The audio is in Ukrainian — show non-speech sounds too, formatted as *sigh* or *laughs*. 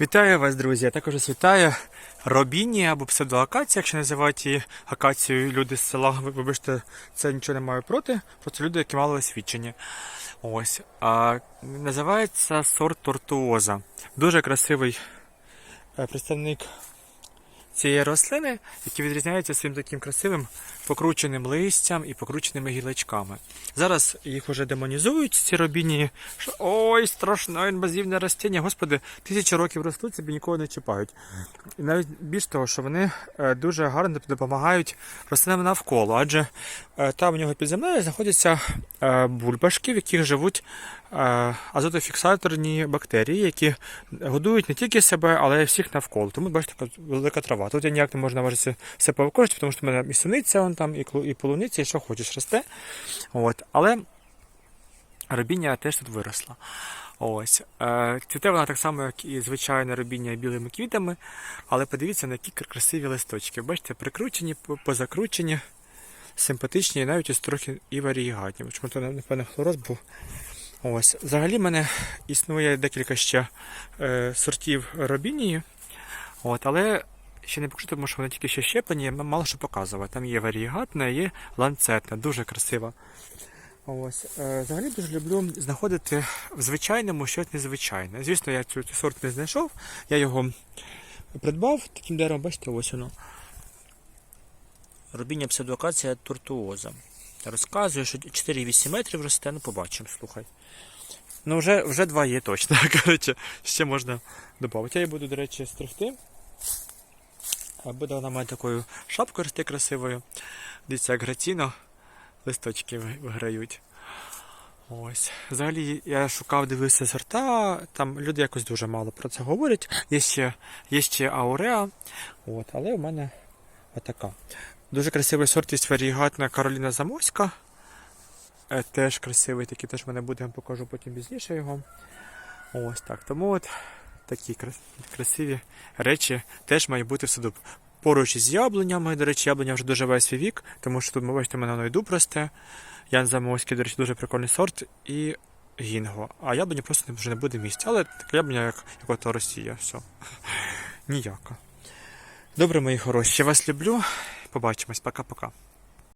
Вітаю вас, друзі! Я також вітаю робіні або псевдоакація, якщо називають її акацією люди з села. Вибачте, це нічого не маю проти, просто люди, які мали освідчення. Ось. А, називається сорт тортуоза. Дуже красивий е, представник цієї рослини, який відрізняється своїм таким красивим покрученим листям і покрученими гілочками. Зараз їх вже демонізують, ці робіні. Ой, страшне інвазивне ростіння. Господи, тисячі років ростуть, собі нікого не чіпають. І навіть більш того, що вони е, дуже гарно допомагають рослинам навколо, адже е, там у нього під землею знаходяться бульбашки, в яких живуть е, азотофіксаторні бактерії, які годують не тільки себе, але й всіх навколо. Тому бачите, така велика трава. Тут я ніяк не можу наважитися все повикористати, тому що в мене і суниця, вон там, і, і полуниця, і що хочеш росте. От. Але робіння теж тут виросла. Ось. Е, Цвіте вона так само, як і звичайне робіння білими квітами, але подивіться, на які красиві листочки. Бачите, прикручені, позакручені, симпатичні, і навіть ось трохи і варігатні. Чому то, напевно, хлороз був. Ось. Взагалі в мене існує декілька ще е, сортів робінії, от, але ще не покажу, тому що вони тільки ще щеплені, мало що показувати. Там є варігатна, є ланцетна, дуже красива. Ось. Е, взагалі дуже люблю знаходити в звичайному щось незвичайне. Звісно, я цю, сорт не знайшов, я його придбав таким деревом, бачите, ось воно. Рубіння псевдоакація тортуоза. Розказує, що 4,8 метрів росте, ну побачимо, слухай. Ну, вже, вже два є точно. *laughs* Коротше, ще можна додати. Я її буду, до речі, стригти. Буде вона мати такою шапкою рости красивою. Дивіться, як граційно листочки ви- виграють. Ось. Взагалі я шукав, дивився сорта, там люди якось дуже мало про це говорять. Є ще, є ще ауреа, от, але у мене отака. Дуже красивий сорт є варігатна Кароліна Замоська. Е, Теж красивий, такий теж в мене буде, я покажу потім пізніше його. Ось так. Тому от такі красиві речі теж мають бути в саду. Поруч із яблунями, до речі, яблуня вже весь свій вік, тому що тут, ви бачите, в мене воно і дуб росте. Ян Замовський, до речі, дуже прикольний сорт. І гінго. А яблуня просто вже не буде місця. Але така яблуня, як, як ото Росія. Все. *laughs* Ніяка. Добре, мої хороші, вас люблю. Побачимось. Пока-пока.